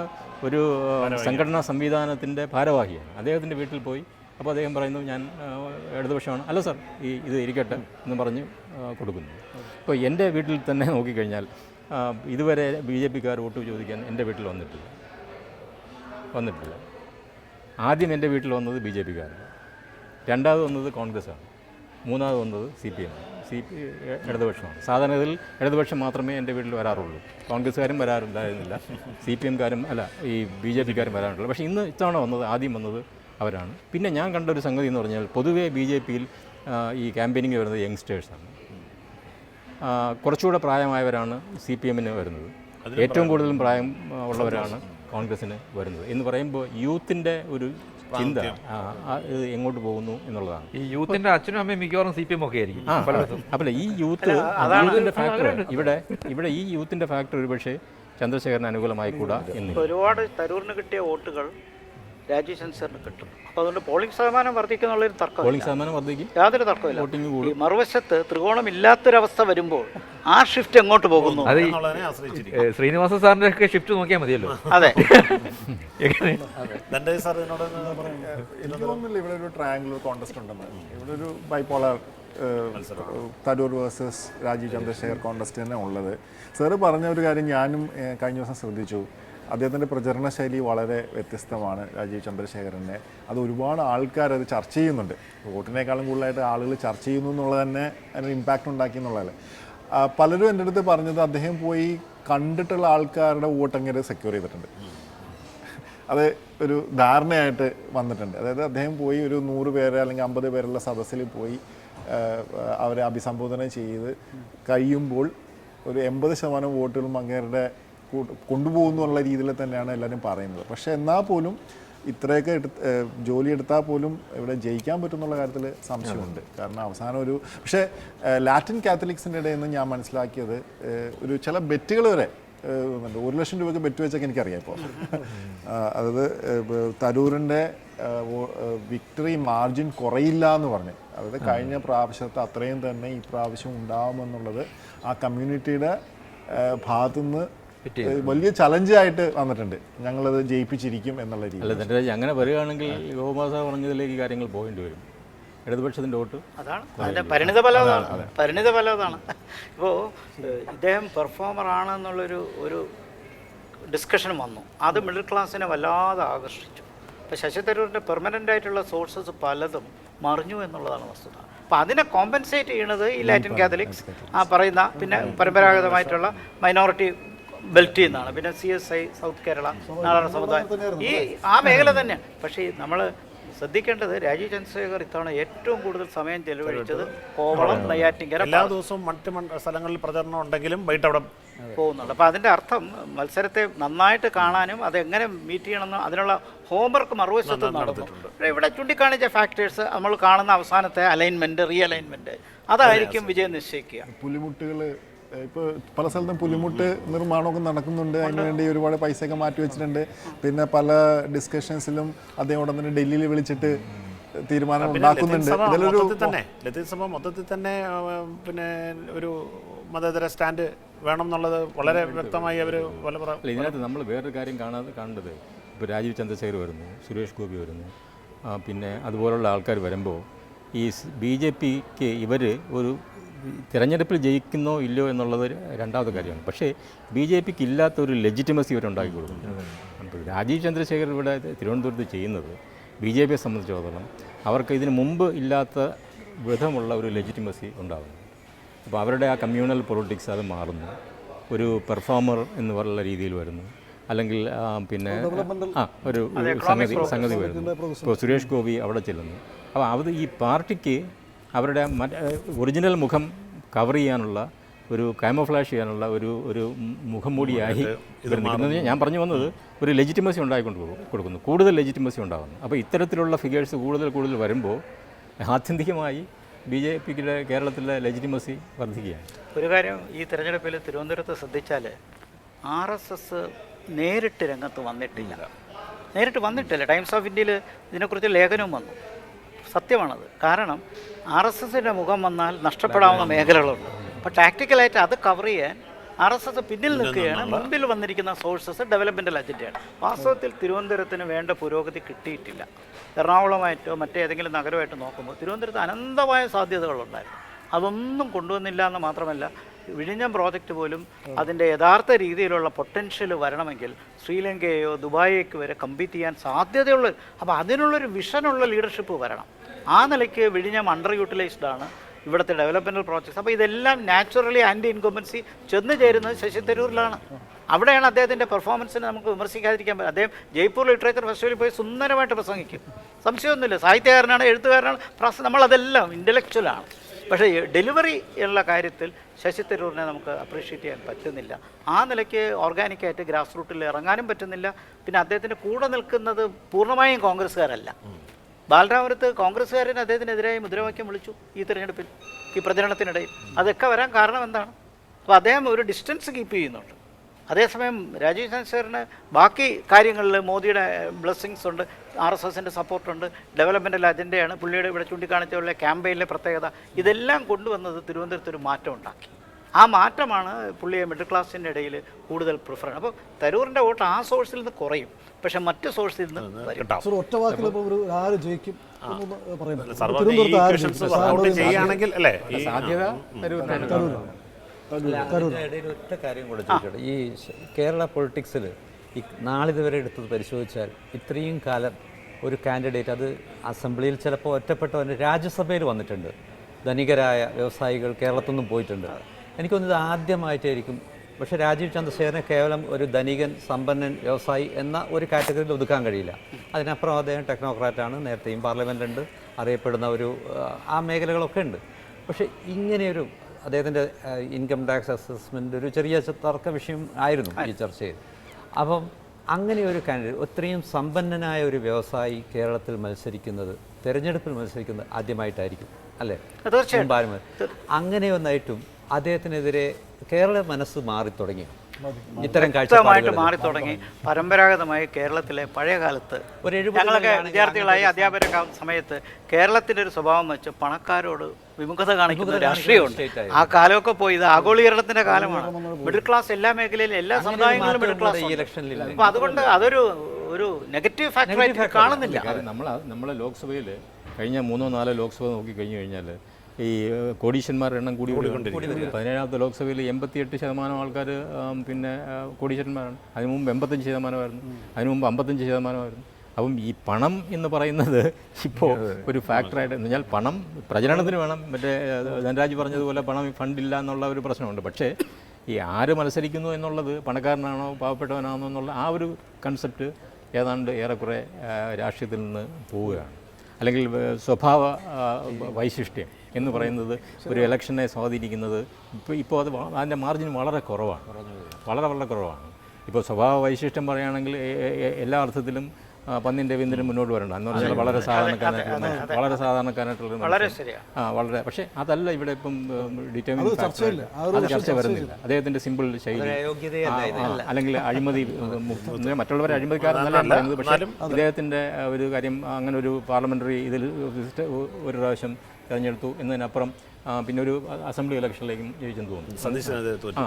ഒരു സംഘടനാ സംവിധാനത്തിന്റെ ഭാരവാഹിയാണ്. അദ്ദേഹത്തിന്റെ വീട്ടിൽ പോയി. അപ്പോൾ അദ്ദേഹം പറയുന്നു ഞാൻ ഇടതുപക്ഷമാണ്. അല്ല സാർ ഈ ഇത് ഇരിക്കട്ടെ എന്ന് പറഞ്ഞ് കൊടുക്കുന്നു. ഇപ്പോൾ എന്റെ വീട്ടിൽ തന്നെ നോക്കിക്കഴിഞ്ഞാൽ ഇതുവരെ ബി ജെ പിക്കാർ വോട്ട് ചോദിക്കാൻ എന്റെ വീട്ടിൽ വന്നിട്ടില്ല. വന്നിട്ടില്ല. ആദ്യം എന്റെ വീട്ടിൽ വന്നത് ബി ജെ പിക്കാരാണ് രണ്ടാമത് വന്നത് കോൺഗ്രസ്സാണ്. മൂന്നാമത് വന്നത് C P M. C P ഇടതുപക്ഷമാണ്. സാധാരണ ഇതിൽ ഇടതുപക്ഷം മാത്രമേ എന്റെ വീട്ടിൽ വരാറുള്ളൂ. കോൺഗ്രസ്സുകാരും വരാറുണ്ടായിരുന്നില്ല. സി പി എംകാരും അല്ല ഈ ബി ജെ പിക്കാരും വരാറുള്ളൂ പക്ഷേ ഇന്ന് ഇത്തവണ വന്നത് ആദ്യം വന്നത് അവരാണ്. പിന്നെ ഞാൻ കണ്ട ഒരു സംഗതി എന്ന് പറഞ്ഞാൽ പൊതുവേ ബി ജെ പിയിൽ ഈ ക്യാമ്പയിനിങ് വരുന്നത് യങ്സ്റ്റേഴ്സാണ്. കുറച്ചുകൂടെ പ്രായമായവരാണ് സി പി എമ്മിന് വരുന്നത്. ഏറ്റവും കൂടുതലും പ്രായം ഉള്ളവരാണ് കോൺഗ്രസ്സിന് വരുന്നത്. എന്ന് പറയുമ്പോൾ യൂത്തിന്റെ ഒരു ചിന്ത ഇത് എങ്ങോട്ട് പോകുന്നു എന്നുള്ളതാണ്. ഈ യൂത്തിന്റെ അച്ഛനും അമ്മയും മിക്കവാറും സി പി എം ഒക്കെ ആയിരിക്കും അപ്പോൾ ഈ യൂത്ത് യൂത്തിന്റെ ഫാക്ടർ ഇവിടെ ഇവിടെ ഈ യൂത്തിന്റെ ഫാക്ടർ ഒരുപക്ഷെ ചന്ദ്രശേഖരന് അനുകൂലമായി കൂടാ എന്ന് ഒരുപാട് തരൂരിന് കിട്ടിയ വോട്ടുകൾ രാജീവ് സാറിന് കിട്ടും. അപ്പോൾ അതുകൊണ്ട് പോളിംഗ് ശതമാനം വർദ്ധിക്കുന്നുള്ളൊരു തർക്കം പോളിംഗ് ശതമാനം വർദ്ധിക്കും. യാതൊരു തർക്കമില്ല. മറുവശത്ത് ത്രികോണം ഇല്ലാത്തൊരവസ്ഥ വരുമ്പോൾ ആ ഷിഫ്റ്റ് എങ്ങോട്ട് പോകുന്നു? അത് ശ്രീനിവാസ സാറിന്റെ ഒക്കെ ഷിഫ്റ്റ് നോക്കിയാൽ മതിയല്ലോ. അതെ. എനിക്ക് തോന്നുന്നില്ല ഇവിടെ ഒരു ട്രയാങ്കുലർ കോൺടെസ്റ്റ് ഉണ്ടെന്ന്. ഇവിടെ ഒരു bipolar Tharoor versus Rajeev Chandrasekhar contest തന്നെ ഉള്ളത്. സാറ് പറഞ്ഞ ഒരു കാര്യം ഞാനും കഴിഞ്ഞ ദിവസം ശ്രദ്ധിച്ചു. അദ്ദേഹത്തിന്റെ പ്രചരണ ശൈലി വളരെ വ്യത്യസ്തമാണ് രാജീവ് ചന്ദ്രശേഖരന്റെ അത് ഒരുപാട് ആൾക്കാർ അത് ചർച്ച ചെയ്യുന്നുണ്ട്. വോട്ടിനേക്കാളും കൂടുതലായിട്ട് ആളുകൾ ചർച്ച ചെയ്യുന്നു എന്നുള്ളത് തന്നെ അതിന് ഇമ്പാക്റ്റ് ഉണ്ടാക്കി എന്നുള്ളതല്ലേ. പലരും എന്റെ അടുത്ത് പറഞ്ഞത് അദ്ദേഹം പോയി കണ്ടിട്ടുള്ള ആൾക്കാരുടെ വോട്ട് അങ്ങനെ സെക്യൂർ ചെയ്തിട്ടുണ്ട്. അത് ഒരു ധാരണയായിട്ട് വന്നിട്ടുണ്ട്. അതായത് അദ്ദേഹം പോയി ഒരു നൂറ് പേര് അല്ലെങ്കിൽ അമ്പത് പേരുള്ള സദസ്സിൽ പോയി അവരെ അഭിസംബോധന ചെയ്ത് കഴിയുമ്പോൾ ഒരു എൺപത് ശതമാനം വോട്ടുകളും അങ്ങേരുടെ കൂട്ട് കൊണ്ടുപോകുന്നു എന്നുള്ള രീതിയിൽ തന്നെയാണ് എല്ലാവരും പറയുന്നത്. പക്ഷേ എന്നാൽ പോലും ഇത്രയൊക്കെ എടുത്ത് ജോലി എടുത്താൽ പോലും ഇവിടെ ജയിക്കാൻ പറ്റുന്നുള്ള കാര്യത്തിൽ സംശയമുണ്ട്. കാരണം അവസാനം ഒരു പക്ഷേ ലാറ്റിൻ കാത്തലിക്സിന്റെ ഇടയിൽ നിന്ന് ഞാൻ മനസ്സിലാക്കിയത് ഒരു ചില ബെറ്റുകൾ വരെ. ഒരു ലക്ഷം രൂപയ്ക്ക് ബെറ്റ് വെച്ചൊക്കെ എനിക്കറിയാം ഇപ്പോൾ. അതായത് തരൂരിന്റെ വിക്ടറി മാർജിൻ കുറയില്ല എന്ന് പറഞ്ഞു. അതായത് കഴിഞ്ഞ പ്രാവശ്യത്തെ അത്രയും തന്നെ ഈ പ്രാവശ്യം ഉണ്ടാവുമെന്നുള്ളത് ആ കമ്മ്യൂണിറ്റിയുടെ ഭാഗത്തുനിന്ന് വലിയ ചലഞ്ചായിട്ട് വന്നിട്ടുണ്ട്. ഞങ്ങളത് ജയിപ്പിച്ചിരിക്കും എന്നുള്ള രീതി അല്ല ധനരാജ് അങ്ങനെ വരികയാണെങ്കിൽ ഗോമാസ പറഞ്ഞതിലേക്ക് കാര്യങ്ങൾ പോകേണ്ടി വരും. ഇടതുപക്ഷത്തിന്റെ വോട്ട് അതാണ്. അതിന്റെ പരിണിത ഫലം അതാണ് പരിണിത ഫലം അതാണ്. ഇപ്പോൾ ഇദ്ദേഹം പെർഫോമർ ആണെന്നുള്ളൊരു ഒരു ഡിസ്കഷൻ വന്നു. അത് മിഡിൽ ക്ലാസ്സിനെ വല്ലാതെ ആകർഷിച്ചു. അപ്പോൾ ശശി തരൂരിന്റെ പെർമനന്റ് ആയിട്ടുള്ള സോഴ്സസ് പലതും മറിഞ്ഞു എന്നുള്ളതാണ് വസ്തുത. അപ്പോൾ അതിനെ കോമ്പൻസേറ്റ് ചെയ്യുന്നത് ഈ ലാറ്റിൻ കാത്തലിക്സ് ആ പറയുന്ന പിന്നെ പരമ്പരാഗതമായിട്ടുള്ള മൈനോറിറ്റി ബെൽറ്റിൽ നിന്നാണ് പിന്നെ C S I south Kerala Nadar സമുദായം. ഈ ആ മേഖല തന്നെ പക്ഷേ നമ്മൾ ശ്രദ്ധിക്കേണ്ടത് രാജീവ് ചന്ദ്രശേഖർ ഇത്തവണ ഏറ്റവും കൂടുതൽ സമയം ചെലവഴിച്ചത് കോവളം നെയ്യാറ്റിങ്കര എല്ലാ ദിവസവും മറ്റ് സ്ഥലങ്ങളിൽ പ്രചരണം ഉണ്ടെങ്കിലും വൈകിട്ട് അവിടെ പോകുന്നുണ്ട്. അപ്പോൾ അതിന്റെ അർത്ഥം മത്സരത്തെ നന്നായിട്ട് കാണാനും അതെങ്ങനെ മീറ്റ് ചെയ്യണമെന്ന് അതിനുള്ള ഹോംവർക്ക് മറുവശത്ത് നടന്നിട്ടുണ്ട് ഇവിടെ ചൂണ്ടിക്കാണിച്ച ഫാക്ടേഴ്സ് നമ്മൾ കാണുന്ന അവസാനത്തെ അലൈൻമെന്റ് റീ അലൈൻമെന്റ് അതായിരിക്കും വിജയം നിശ്ചയിക്കുക. പുലിമുട്ടുകൾ ഇപ്പോൾ പല സ്ഥലത്തും പുലിമുട്ട് നിർമ്മാണമൊക്കെ നടക്കുന്നുണ്ട്. അതിനുവേണ്ടി ഒരുപാട് പൈസയൊക്കെ മാറ്റി വെച്ചിട്ടുണ്ട്. പിന്നെ പല ഡിസ്കഷൻസിലും അദ്ദേഹം ഉടൻ തന്നെ ഡൽഹിയിൽ വിളിച്ചിട്ട് തീരുമാനം ഉണ്ടാക്കുന്നുണ്ട്. ഇതിലൊരു തന്നെ ലത്തീൻ സഭ മൊത്തത്തിൽ തന്നെ പിന്നെ ഒരു മതേതര സ്റ്റാൻഡ് വേണം എന്നുള്ളത് വളരെ വ്യക്തമായി അവർ ഇതിനകത്ത് നമ്മൾ വേറൊരു കാര്യം കാണാതെ കാണേണ്ടത് ഇപ്പോൾ രാജീവ് ചന്ദ്രശേഖർ വരുന്നു സുരേഷ് ഗോപി വരുന്നു. പിന്നെ അതുപോലുള്ള ആൾക്കാർ വരുമ്പോൾ ഈ ബി ജെ പിക്ക് ഇവർ ഒരു തിരഞ്ഞെടുപ്പിൽ ജയിക്കുന്നോ ഇല്ലയോ എന്നുള്ളത് രണ്ടാമത്തെ കാര്യമാണ്. പക്ഷേ ബി ജെ പിക്ക് ഇല്ലാത്ത ഒരു ലെജിറ്റിമസി ഇവരുണ്ടാക്കി കൊടുക്കുന്നു. അപ്പോൾ രാജീവ് ചന്ദ്രശേഖർ ഇവിടെ തിരുവനന്തപുരത്ത് ചെയ്യുന്നത് ബി ജെ പിയെ സംബന്ധിച്ചിടത്തോളം അവർക്ക് ഇതിന് മുമ്പ് ഇല്ലാത്ത വിധമുള്ള ഒരു ലെജിറ്റിമസി ഉണ്ടാകുന്നു. അപ്പോൾ അവരുടെ ആ കമ്മ്യൂണൽ പൊളിറ്റിക്സ് അത് മാറുന്നു. ഒരു പെർഫോമർ എന്ന് പറയുന്ന രീതിയിൽ വരുന്നു. അല്ലെങ്കിൽ പിന്നെ ആ ഒരു ഒരു സംഗതി സംഗതി വരുന്നു. ഇപ്പോൾ സുരേഷ് ഗോപി അവിടെ ചെല്ലുന്നു. അപ്പോൾ അത് ഈ പാർട്ടിക്ക് അവരുടെ ഒറിജിനൽ മുഖം കവർ ചെയ്യാനുള്ള ഒരു കാമോഫ്ലാഷ് ചെയ്യാനുള്ള ഒരു ഒരു മുഖംമൂടിയായി മൂടിയായി നിൽക്കുന്നത് ഞാൻ പറഞ്ഞു വന്നത് ഒരു ലെജിറ്റിമസി ഉണ്ടായിക്കൊണ്ട് പോകും- കൊടുക്കുന്നു. കൂടുതൽ ലെജിറ്റിമസി ഉണ്ടാകുന്നു. അപ്പോൾ ഇത്തരത്തിലുള്ള ഫിഗേഴ്സ് കൂടുതൽ കൂടുതൽ വരുമ്പോൾ ആത്യന്തികമായി ബി ജെ പിയുടെ കേരളത്തിലെ ലെജിറ്റിമസി വർദ്ധിക്കുകയാണ്. ഒരു കാര്യം ഈ തിരഞ്ഞെടുപ്പിൽ തിരുവനന്തപുരത്ത് ശ്രദ്ധിച്ചാൽ ആർ എസ് എസ് നേരിട്ട് രംഗത്ത് വന്നിട്ടില്ല. നേരിട്ട് വന്നിട്ടില്ല. ടൈംസ് ഓഫ് ഇന്ത്യയിൽ ഇതിനെക്കുറിച്ച് ലേഖനവും വന്നു. സത്യമാണത്. കാരണം ആർ എസ് എസിന്റെ മുഖം വന്നാൽ നഷ്ടപ്പെടാവുന്ന മേഖലകളുണ്ട്. അപ്പോൾ ടാക്ടിക്കലായിട്ട് അത് കവർ ചെയ്യാൻ ആർ എസ് എസ് പിന്നിൽ നിൽക്കുകയാണ്. മുമ്പിൽ വന്നിരിക്കുന്ന സോഴ്സസ് ഡെവലപ്മെന്റൽ അജണ്ടയാണ് വാസ്തവത്തിൽ തിരുവനന്തപുരത്തിന് വേണ്ട പുരോഗതി കിട്ടിയിട്ടില്ല. എറണാകുളമായിട്ടോ മറ്റേതെങ്കിലും നഗരമായിട്ടോ നോക്കുമ്പോൾ തിരുവനന്തപുരത്ത് അനന്തമായ സാധ്യതകളുണ്ടായിരുന്നു. അതൊന്നും കൊണ്ടുവന്നില്ല എന്ന് മാത്രമല്ല വിഴിഞ്ഞം പ്രോജക്റ്റ് പോലും അതിന്റെ യഥാർത്ഥ രീതിയിലുള്ള പൊട്ടൻഷ്യൽ വരണമെങ്കിൽ ശ്രീലങ്കയെയോ ദുബായിക്ക് വരെ കമ്പീറ്റ് ചെയ്യാൻ സാധ്യതയുള്ള അപ്പോൾ അതിനുള്ളൊരു വിഷനുള്ള ലീഡർഷിപ്പ് വരണം. ആ നിലയ്ക്ക് വിഴിഞ്ഞം അണ്ടർ യൂട്ടിലൈസ്ഡ് ആണ്. ഇവിടുത്തെ ഡെവലപ്മെന്റൽ പ്രോജക്ട്സ് അപ്പോൾ ഇതെല്ലാം നാച്ചുറലി ആന്റി ഇൻകോമൻസി ചെന്ന് ചേരുന്നത് ശശി തരൂരിലാണ്. അവിടെയാണ് അദ്ദേഹത്തിന്റെ പെർഫോമൻസിനെ നമുക്ക് വിമർശിക്കാതിരിക്കാൻ പറ്റും അദ്ദേഹം ജയ്പൂർ ലിറ്ററേച്ചർ ഫെസ്റ്റിവലിൽ പോയി സുന്ദരമായിട്ട് പ്രസംഗിക്കും. സംശയമൊന്നുമില്ല. സാഹിത്യകാരനാണ് എഴുത്തുകാരനാണ് പ്രസ് നമ്മളതെല്ലാം ഇന്റലക്ച്വലാണ് പക്ഷേ ഡെലിവറി ഉള്ള കാര്യത്തിൽ ശശി തരൂരിനെ നമുക്ക് അപ്രീഷിയേറ്റ് ചെയ്യാൻ പറ്റുന്നില്ല. ആ നിലയ്ക്ക് ഓർഗാനിക്കായിട്ട് ഗ്രാസ് റൂട്ടിൽ ഇറങ്ങാനും പറ്റുന്നില്ല. പിന്നെ അദ്ദേഹത്തിന്റെ കൂടെ നിൽക്കുന്നത് പൂർണമായും കോൺഗ്രസ്സുകാരല്ല. ബാലരാമപുരത്ത് കോൺഗ്രസ്സുകാരൻ അദ്ദേഹത്തിനെതിരായി മുദ്രാവാക്യം വിളിച്ചു ഈ തിരഞ്ഞെടുപ്പിൽ ഈ പ്രചരണത്തിനിടയിൽ. അതൊക്കെ വരാൻ കാരണം എന്താണ്? അപ്പോൾ അദ്ദേഹം ഒരു ഡിസ്റ്റൻസ് കീപ്പ് ചെയ്യുന്നുണ്ട്. അതേസമയം രാജീവ് ചന്ദ്രശേഖറിന് ബാക്കി കാര്യങ്ങളിൽ മോദിയുടെ ബ്ലെസ്സിങ്സ് ഉണ്ട് ആർ എസ് എസിന്റെ സപ്പോർട്ടുണ്ട് ഡെവലപ്മെന്റൽ അജണ്ടയാണ് പുള്ളിയുടെ ഇവിടെ ചൂണ്ടിക്കാണിച്ചുള്ള ക്യാമ്പയിനിലെ പ്രത്യേകത. ഇതെല്ലാം കൊണ്ടുവന്നത് തിരുവനന്തപുരത്ത് ഒരു മാറ്റം ഉണ്ടാക്കി. ആ മാറ്റമാണ് പുള്ളിയെ മിഡിൽ ക്ലാസ്സിന്റെ ഇടയിൽ കൂടുതൽ പ്രിഫർ അപ്പോൾ തരൂറിന്റെ വോട്ട് ആ സോഴ്സിൽ നിന്ന് കുറയും. പക്ഷേ മറ്റു സോഴ്സിൽ നിന്ന് ഒറ്റ വാക്കിൽ ഒരു ആര് ജയിക്കും ചെയ്യുകയാണെങ്കിൽ സാധ്യത അല്ല, ഒറ്റ കാര്യം കൂടെ ചോദിച്ചോട്ടെ. ഈ കേരള പൊളിറ്റിക്സിൽ ഈ നാളിതുവരെ എടുത്തത് പരിശോധിച്ചാൽ ഇത്രയും കാലം ഒരു കാൻഡിഡേറ്റ് അത് അസംബ്ലിയിൽ ചിലപ്പോൾ ഒറ്റപ്പെട്ടവൻ രാജ്യസഭയിൽ വന്നിട്ടുണ്ട്. ധനികരായ വ്യവസായികൾ കേരളത്തിൽ നിന്നും പോയിട്ടുണ്ട്. എനിക്കൊന്നത് ആദ്യമായിട്ടായിരിക്കും. പക്ഷെ രാജീവ് ചന്ദ്രശേഖരനെ കേവലം ഒരു ധനികൻ സമ്പന്നൻ വ്യവസായി എന്ന ഒരു കാറ്റഗറിയിൽ ഒതുക്കാൻ കഴിയില്ല. അതിനപ്പുറം അദ്ദേഹം ടെക്നോക്രാറ്റാണ് നേരത്തെയും പാർലമെന്റുണ്ട് അറിയപ്പെടുന്ന ഒരു ആ, ആ മേഖലകളൊക്കെ ഉണ്ട്. പക്ഷെ ഇങ്ങനെയൊരു അദ്ദേഹത്തിന്റെ ഇൻകം ടാക്സ് അസസ്മെന്റ് ഒരു ചെറിയ തർക്ക വിഷയം ആയിരുന്നു ഈ ചർച്ചയിൽ. അപ്പം അങ്ങനെ ഒരു കാൻഡിഡേറ്റ് ഒത്രയും സമ്പന്നനായ ഒരു വ്യവസായി കേരളത്തിൽ മത്സരിക്കുന്നത് തിരഞ്ഞെടുപ്പിൽ മത്സരിക്കുന്നത് ആദ്യമായിട്ടായിരിക്കും അല്ലേ? തീർച്ചയായും. അങ്ങനെ ഒന്നായിട്ടും അദ്ദേഹത്തിനെതിരെ കേരള മനസ്സ് മാറി തുടങ്ങി. ഇത്തരം കാഴ്ചമായിട്ട് മാറി തുടങ്ങി. പരമ്പരാഗതമായി കേരളത്തിലെ പഴയ കാലത്ത് ഒരു ഞങ്ങളൊക്കെ വിദ്യാർത്ഥികളായി അധ്യാപകരൊക്കെ സമയത്ത് കേരളത്തിന്റെ ഒരു സ്വഭാവം വെച്ച് പണക്കാരോട് വിമുഖത കാണിക്കുന്ന രാഷ്ട്രീയമുണ്ട്. ആ കാലമൊക്കെ പോയി. ഇത് ആഗോളീകരണത്തിന്റെ കാലമാണ്. മിഡിൽ ക്ലാസ് എല്ലാ മേഖലയിലും എല്ലാ സമുദായങ്ങളിലും മിഡിൽ ക്ലാസ് അപ്പൊ അതുകൊണ്ട് അതൊരു ഒരു നെഗറ്റീവ് ഫാക്ടറായിട്ട് കാണുന്നില്ല. നമ്മൾ നമ്മളെ ലോക്സഭയിൽ കഴിഞ്ഞ മൂന്നോ നാലോ ലോക്സഭ നോക്കി കഴിഞ്ഞു കഴിഞ്ഞാൽ ഈ ഏഹ്, കോടീശ്വരന്മാരുടെ എണ്ണം കൂടി പതിനേഴാമത്തെ ലോക്സഭയിൽ എൺപത്തിയെട്ട് ശതമാനം ആൾക്കാർ പിന്നെ കോടീശ്വരന്മാരാണ്. അതിനു മുമ്പ് എൺപത്തഞ്ച് ശതമാനമായിരുന്നു. അതിനു മുമ്പ് അമ്പത്തഞ്ച് ശതമാനമായിരുന്നു. അപ്പം ഈ പണം എന്ന് പറയുന്നത് ഇപ്പോൾ ഒരു ഫാക്ടറായിട്ട് എന്ന് വെച്ചാൽ പണം പ്രചരണത്തിന് വേണം. മറ്റേ ധനരാജ് പറഞ്ഞതുപോലെ പണം ഫണ്ടില്ല എന്നുള്ള ഒരു പ്രശ്നമുണ്ട്. പക്ഷേ ഈ ആര് മത്സരിക്കുന്നു എന്നുള്ളത് പണക്കാരനാണോ പാവപ്പെട്ടവനാണോ എന്നുള്ള ആ ഒരു കൺസെപ്റ്റ് ഏതാണ്ട് ഏറെക്കുറെ രാഷ്ട്രീയത്തിൽ നിന്ന് പോവുകയാണ്. അല്ലെങ്കിൽ സ്വഭാവ വൈശിഷ്ട്യം. എന്ന് പറയുന്നത് ഒരു ഇലക്ഷനെ സ്വാധീനിക്കുന്നത്. ഇപ്പോൾ ഇപ്പോൾ അത് അതിന്റെ മാർജിൻ വളരെ കുറവാണ്. വളരെ വളരെ കുറവാണ്. ഇപ്പോൾ സ്വഭാവ വൈശിഷ്ട്യം പറയുകയാണെങ്കിൽ എല്ലാ അർത്ഥത്തിലും പന്നിന്റെ പന്നിൻ രവീന്ദ്രൻ മുന്നോട്ട് വരണ്ട. എന്ന് പറഞ്ഞാൽ വളരെ സാധാരണക്കാരനായിട്ടുള്ള. വളരെ സാധാരണക്കാരനായിട്ടുള്ള ഒരു വളരെ ശരിയാ. ആ വളരെ. പക്ഷേ അതല്ല ഇവിടെ ഇപ്പം ഡിറ്റർമിൻ ചർച്ച വരുന്നില്ല. അദ്ദേഹത്തിന്റെ സിമ്പിൾ ശൈലി. അല്ലെങ്കിൽ അഴിമതി മറ്റുള്ളവരെ അഴിമതിക്കാരെന്നല്ല പറയുന്നത്. പക്ഷേ അദ്ദേഹത്തിന്റെ ഒരു കാര്യം അങ്ങനെ ഒരു പാർലമെന്ററി ഇതിൽ ഒരു പ്രാവശ്യം തിരഞ്ഞെടുത്തു എന്നതിനപ്പുറം പിന്നെ ഒരു അസംബ്ലി ഇലക്ഷനിലേക്കും ജയിച്ചെന്ന് തോന്നുന്നു. ആ.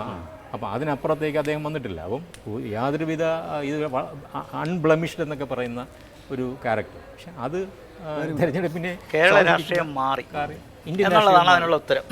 അപ്പോൾ അതിനപ്പുറത്തേക്ക് അദ്ദേഹം വന്നിട്ടില്ല. അപ്പം യാതൊരുവിധ ഇത് അൺബ്ലമിഷ്ഡ് എന്നൊക്കെ പറയുന്ന ഒരു ക്യാരക്ടർ പക്ഷെ അത് തെരഞ്ഞെടുപ്പിനെ കേരള രാഷ്ട്രീയം മാറി. ഇന്ത്യ ഇന്ത്യൻ എന്നുള്ളതാണ് അതിനുള്ള ഉത്തരം.